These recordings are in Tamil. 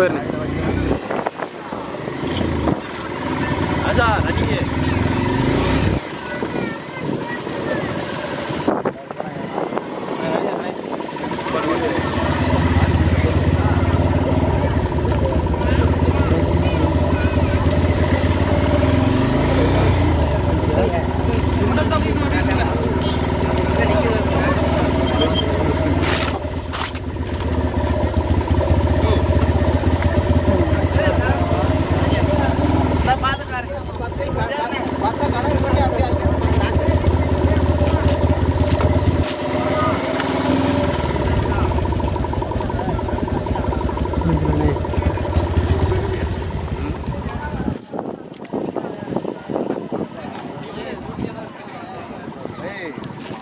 போயிருந்தேன் ராஜா ரன்னிங்கு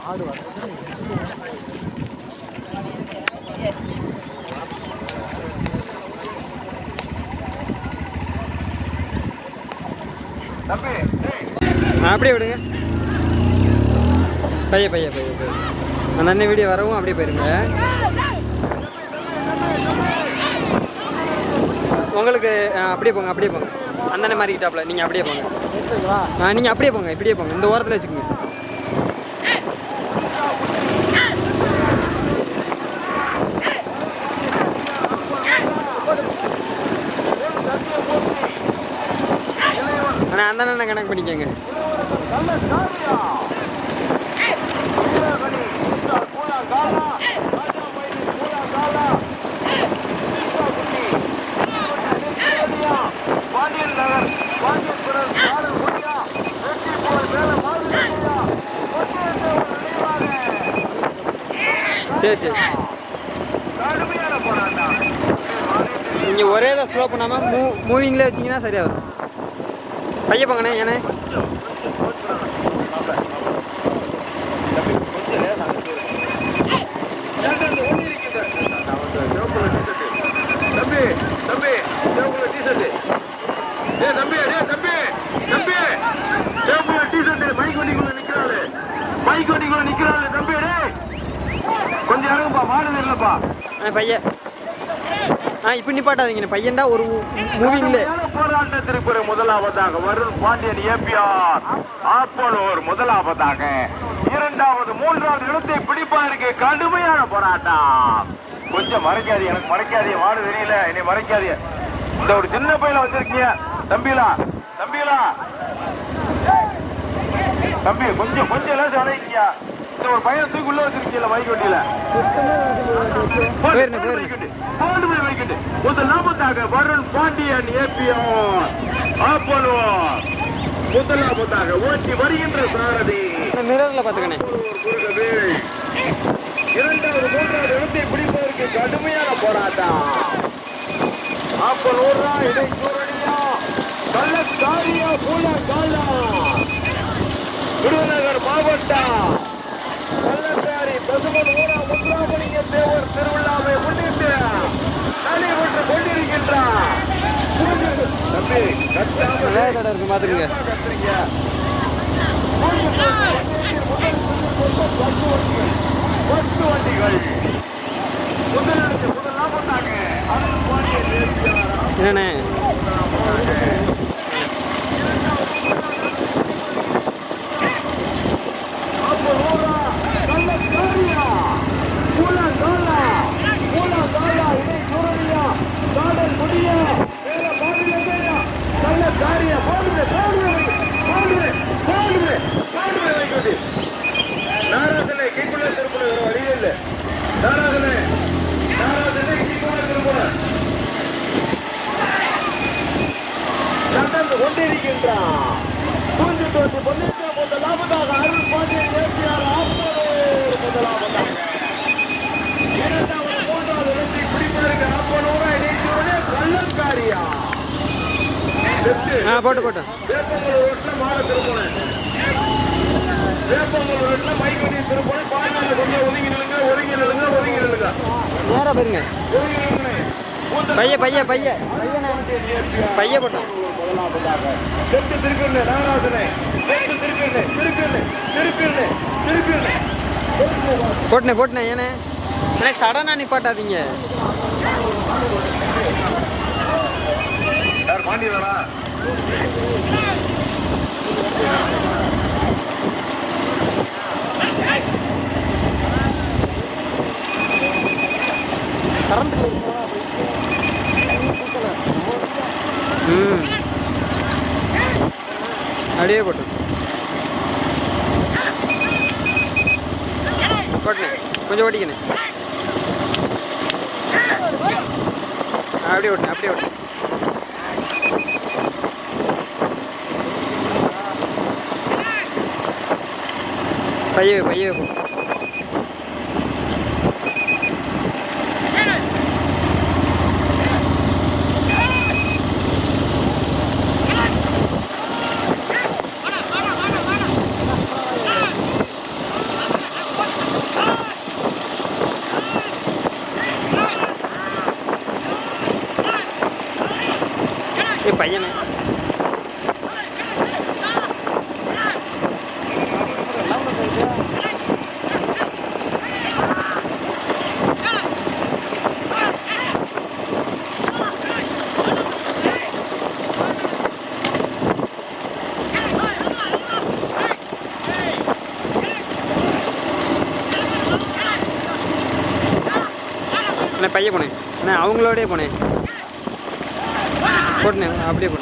ஆ, அப்படியே விடுங்க. பைய பைய பைய பைய. அந்த அண்ணன் வீடியோ வரவும் அப்படியே போயிருங்க. உங்களுக்கு அப்படியே போங்க அப்படியே போங்க. அந்த அண்ணன் மாறிக்கிட்டாப்ல நீங்கள் அப்படியே போங்க. ஆ நீங்கள் அப்படியே போங்க இப்படியே போங்க. இந்த ஓரத்தில் வச்சுக்கோங்க ஆனால் அந்த அண்ணனை கணக்கு பண்ணிக்கோங்க பாண்டியன் நகர் பாண்டியன் புரர் காடு முடியா அந்த போல் கணக்கு மாதிரி சரி சரி. நீங்கள் ஒரே தான் ஸ்லோ பண்ணாமல் மூ மூவிங்லேயே வச்சிங்கன்னா சரியாக வரும் பைய போங்கண்ணே ஏண்ணே தம்பி தம்பி சேவக்குள்ள டீஷர்ட் ஏ தம்பி தம்பி தம்பி. சேவக்குள்ள டீஷர்ட் மைக் வண்டிக்குள்ள நிக்கிறாளே. மைக் வண்டிக்குள்ள நிக்கிறாளே தம்பி டேய். கொஞ்சம் இறங்குப்பா மாடு இல்லப்பா. ஆ பைய. ஆ இப்போ நிப்பாட்டாதீங்கண்ணே பையன்டா ஒரு மூவிங்லே போராட்டத்திற்கு பிறகு முதலாவதாக வருண் பாண்டியன் ஏபிஆர். ஆப்பனூர் முதலாவதாக. இரண்டாவது மூன்றாவது இடத்தை பிடிப்பதற்கு கடுமையான போராட்டம். கொஞ்சம் மறைக்காது எனக்கு மறைக்காதீங்க மாடு தெரியல என்னை மறைக்காதீங்க இந்த ஒரு சின்ன பையில வச்சிருக்கீங்க தம்பிலா தம்பிலா. தம்பி கொஞ்சம் கொஞ்சம் எல்லாம் அணைக்கியா இந்த ஒரு பையனை தூக்கி உள்ள வச்சிருக்கீங்களா மைக் வண்டியில வைக்கிட்டு முதலாவதாக வருண் பாண்டியன் ஏபிஆர். ஆப்பனூர் முதலாவதாக ஓட்டி வருகின்ற சாரதி. மிரரில் முருகவேல் இரண்டாவது மூன்றாவது இடத்தை பிடிப்பதற்கு கடுமையான போராட்டம். ஆப்பனூரா இடைச்சூரணியா கள்ளக்காரியா பூலா காலா விருதுநகர் மாவட்டம். கள்ளக்காரி பசுமன் ஊரா முத்துராமலிங்க தேவர் திருவிழாவை முன்னிட்டு தம்பி கட்டாம நிறைய கடை இருக்கு கட்டுறீங்க பத்து வண்டிகள். அருள் பாண்டியன் தேசியாரா என்னண்ணே? நாராசனே, கீழ்ப்புள்ள திருப்புள்ள வேற வழியே இல்லை. நாராசனே, நாராசனே, கீழ்ப்புள்ள திருப்புள்ள. நடந்து கொண்டிருக்கின்றான் தூஞ்சி தோண்டி பொன்னிட்டு முதலாவதாக அருள் பாண்டியன் ஏசியார் ஆப்பனூர் முதலாவதாக இரண்டாவது மூன்றாவது இடத்தை பிடிப்பதற்கு ஆப்பனூரா இணைக்கிறோட கள்ளக்காரியா போட்டு போட்டு. மாட திருப்பணம் வேப்பங்கல் ரோட்ல மைக்கடி திருப்பணம் பாய்நாள் கொஞ்சம் ஒதுங்கி நிலுங்க ஒதுங்கி நிலுங்க ஒதுங்கி நிலுங்க ஒதுங்கி நிலுங்க பைய பைய பைய. பைய போட்டோம் தெற்கு திருக்கண்ணு நாகராஜனே. தெற்கு போட்டுனே போட்டுனே ஏண்ணே அண்ணே சடனாக நிப்பாட்டாதீங்க. பாண்டியலடா ம் அப்படியே போட்டு போட்டுனே கொஞ்சம் ஓட்டிக்கணே அப்படியே ஓட்டுனே அப்படியே ஓட்டு பையவே பையவே போ ஏ பையனே அண்ணே பையன் போனேன். நான் அவங்களோடய போனேன். போட்டுனேன் அப்படியே போனேன்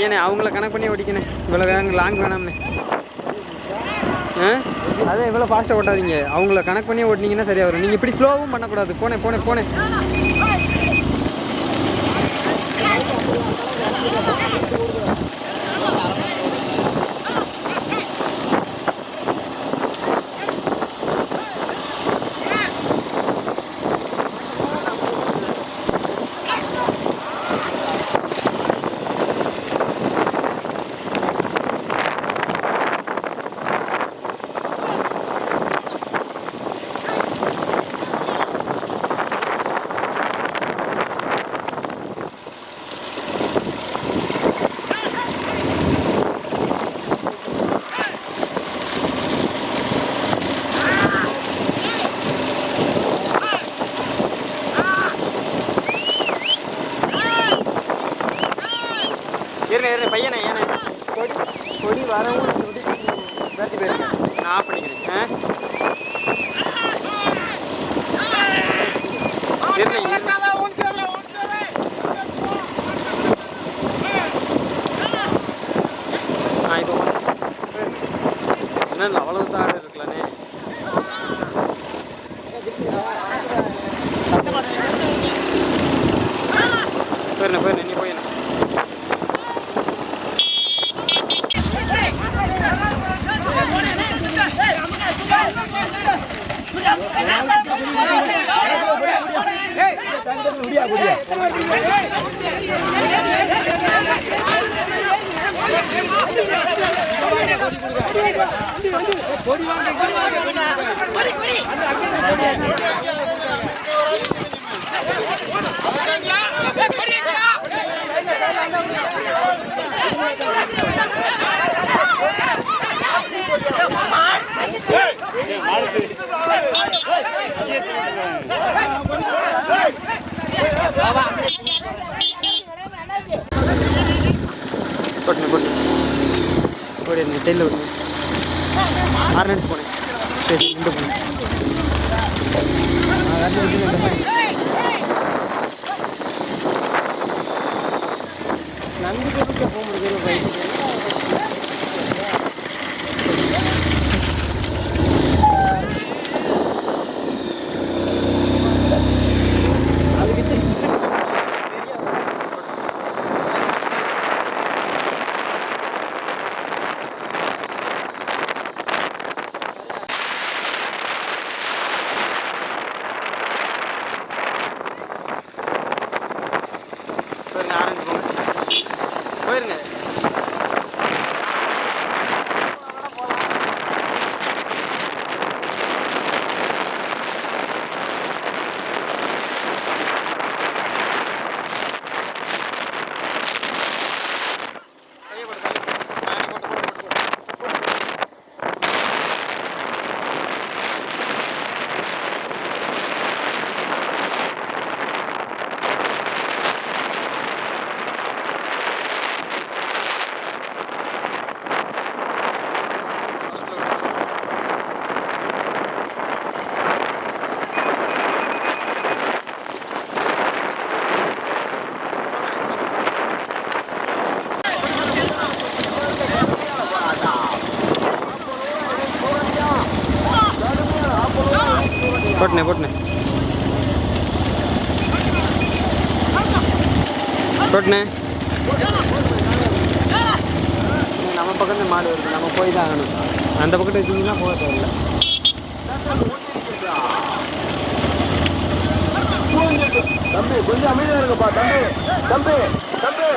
ஐயனே அவங்கள கணக்கு பண்ணி ஓடிக்கணே இவ்வளோ வேணும் லாங் வேணாம்ண்ணே ஆ? அதே இவ்வளோ ஃபாஸ்ட்டாக ஓட்டாதீங்க. அவங்கள கணக்கு பண்ணி ஓட்டினீங்கன்னா சரியாக வரும். நீங்கள் இப்படி ஸ்லோவும் பண்ணக்கூடாது. போனேன் போனேன் போனேன் இருங்க இருங்க பையனே ஏனே கொடி கொடி வரவும் பேட்டி நான் ஆஃப் பண்ணிக்கிறேன் ஆ இருங்க இருங்க. ஆ இப்போ என்ன அவ்வளவு தான் ஆடு இருக்கலானே போயிருண்ணே போயிருண்ணே நீ போயிருண்ணே போட்டு போட்டு போடி இந்த சைடில் விடுங்க ஆறு நிமிஷம் போனேன் சரி ரெண்டு போனேன் ஆரஞ்சு போங்க போயிருங்க. போட்டுனே போட்டுனே போட்டுனே நம்ம பக்கத்துல மாடு வருது நம்ம போய் தான் ஆகணும் அந்த பக்கத்து வச்சிங்கன்னா போக தேவையில்ல தம்பி கொஞ்சம் அமைதியாக இருக்கப்பா தம்பி தம்பி தம்பி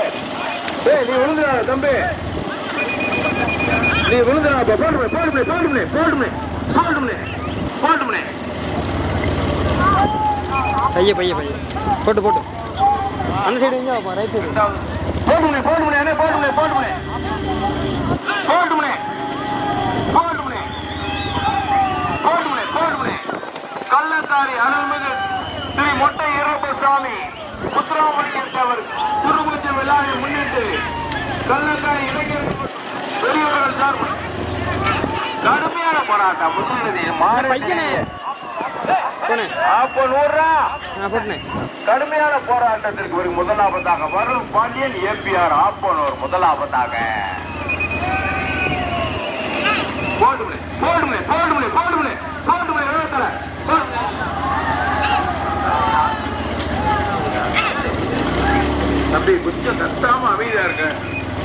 டேய் நீ விழுந்துடா தம்பி நீ விழுந்துடாப்பா போடுமே போடுமே போடுமே போடுமே போடுமே போடுமே பைய பைய பைய. போட்டு போட்டு. அந்த சைடு எங்கே வைப்பா? ரைட் சைடு போடுமே போடுமே அண்ணே போடுமே போடுமே போடுமே போடுமே போடுமே போடுமே கள்ளக்காரி அருள்மிகு ஸ்ரீ மொட்டை ஈரப்பசாமி முத்துராமலிங்கன் அவர் திருமஞ்ச விழாவை முன்னிட்டு கள்ளக்காரி இளைஞர்கள் பெரியவர்கள் சார்பு கடுமையான போராட்டம். முன்னிறுதி பையனே. போனே அப்போ நூறுரூவா. கடுமையான போராட்டத்திற்கு ஒரு முதலாவதாக வரும் பாண்டியன் ஏபிஆர் ஆப்பனூர் முதலாவதாக. போடுமே போடுமே போடுமே போடுமே போடுமே எழுத்தல தம்பி கொஞ்சம் கத்தாம அமைதியா இருக்க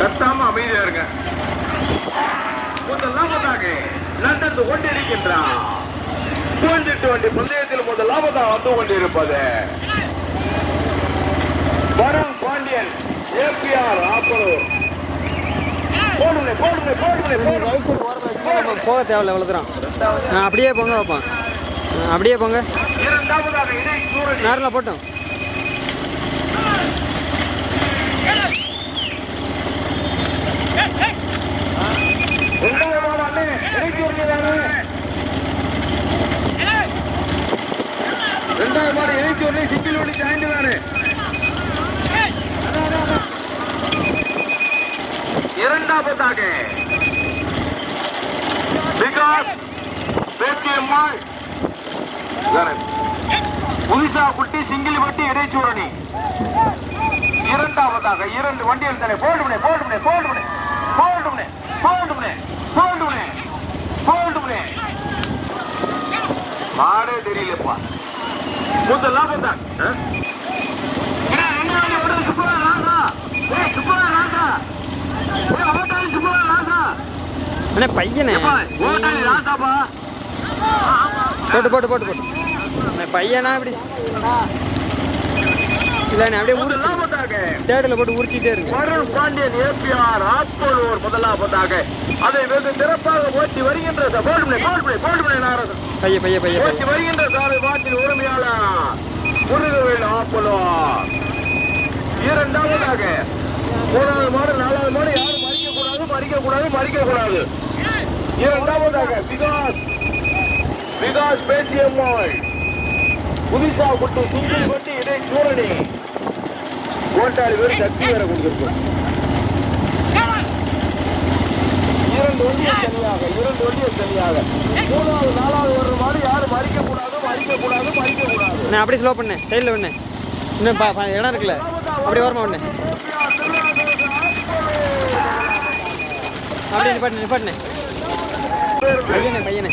கத்தாம அமைதியா இருக்க முதலாவதாக நடந்து கொண்டிருக்கின்றான். டுவெண்டி டுவெண்டி பந்தயத்தில் முதலாவதாக வந்து கொண்டிருப்பது. வரும் பாண்டியன் ஏபிஆர் ஆப்பலூர் போடுமே போடுமே போடுமே போக தேவையில்ல ஆ அப்படியே போங்க வைப்பான் அப்படியே போங்க. நேரில் போட்டோம். இடை ரெண்டாவது மாடு இடை சூரன் ஓடி சாய்ந்து தானே இரண்டாவதாக விகாஸ் பேச்சியம்மாள் புதுசா குட்டி சிங்கிள் வட்டி இடைச்சூரணி இரண்டாவதாக இரண்டு வண்டி தானே போல்டு போடுமனே போல்டு போடுமனே போல்டு போடுமனே போல்டு மாடே போல்டு முதல் போல்டு தான் போல்டு ராசா மாடே தெரியலப்பா. சுப்பரா ராசா அண்ணே பையனே. போட்டு போட்டு போட்டு போட்டு. பையனா இப்படி? இல்லைண்ணே அப்படியே ஊர் முதல் லாபத்தாக தேடில் போட்டு உரிச்சிட்டே இருங்க வருண் பாண்டியன் ஏபிஆர் ஆப்பலூர் முதலாவதாக அதை வெகு சிறப்பாக ஓட்டி வருகின்ற கோல்டுமலை கோல்டுமலை கோல்டுமலை நாரதன். பைய பைய பைய ஓட்டி வருகின்ற சாலை மாட்டின் உரிமையாளர் முருகவேல் ஆப்பலூர். இரண்டாவதாக மூணாவது மாடு நாலாவது மாடு யாரும் மறிக்க கூடாது மறிக்க கூடாது மறிக்க கூடாது இரண்டாவதாக விகாஸ் விகாஸ் பேச்சியம்மாள் புதுசா குட்டி சிங்கிள் குட்டி இடை சூரணி. கோட்டாளி பேர் சக்தி வேற கொடுத்துருக்கோம். இரண்டு ஒன்றிய தனியாக இரண்டு ஒன்றிய தனியாக. மூணாவது நாலாவது வர்ற மாதிரி யாரும் மறிக்க கூடாது மறிக்க கூடாது மறிக்க கூடாது நான் அப்படியே ஸ்லோ பண்ணேன் சைடில் பண்ணு இன்னும் இடம் இருக்குல்ல. அப்படியே வரமா பண்ணு. அப்படியே நிப்பாட்டு நிப்பாட்டுனே பையனே பையனே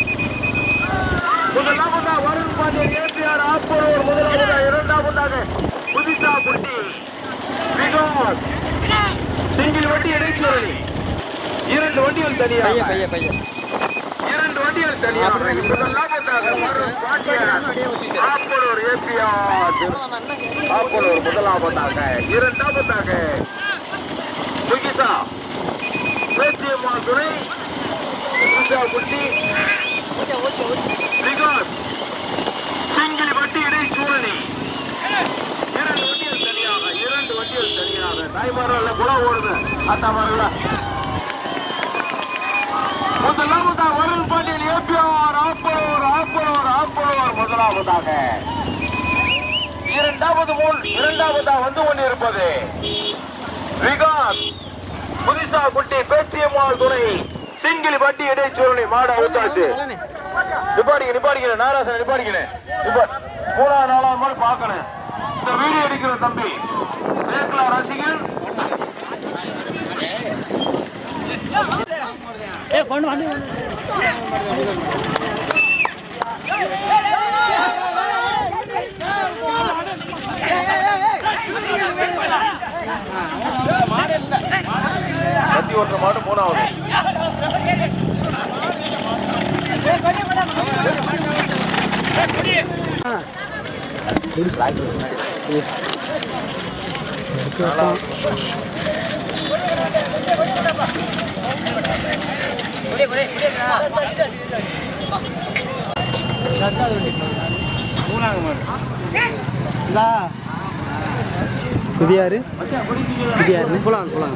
முதலாவதாக வருண் பாண்டியன் ஏபிஆர் ஆப்பூர் முதலாவதாக இரண்டாவதாக புதிசா குட்டி வினோத் சிங்கிள் வண்டி இடைச்சொல்லி இரண்டு வண்டிகள் பைய தனியாக பைய பைய இரண்டு வண்டிகள் பாண்டியன். ஆப்பூர் ஏபிஆர் ஆப்பூர் முதலாவதாக இரண்டாவதாக புகிசா பேச்சியம்மா துறை குட்டி விகாஸ் சிங்கிளி வட்டி இடை சூழலி இரண்டு வண்டிகள் தனியாக இரண்டு வண்டிகள் தனியாக தாய்மார்கள் குல ஓடுது அத்தாமார்களா முதலாவதாக வருண் பாண்டியன் ஏபிஆர் ஆப்பலூர் ஆப்பலூர் ஆப்பலூர் முதலாவதாக. இரண்டாவது மூல் இரண்டாவதாக வந்து கொண்டிருப்பது விகாஸ் புதுசா குட்டி பேச்சியம்மாள் துணை சிங்கிளி வட்டி இடைச்சூரணி மாட ஊத்தாச்சு. நிப்பாடிக்க நிப்பாடிக்க நிப்பாடிக்கிறேன் நாராசன் நிப்பாடிக்கிறேன் நிப்பா மூணாவது நாலாவது மாதிரி பார்க்கணும். இந்த வீடியோ எடுக்கிற தம்பி ரசிகன் ஏ கொண்டு வந்து கத்தி ஓட்டுற மாட்டு மூணாவது. நாலாவது புதியாரு புதியாரு போலாம் போலாம்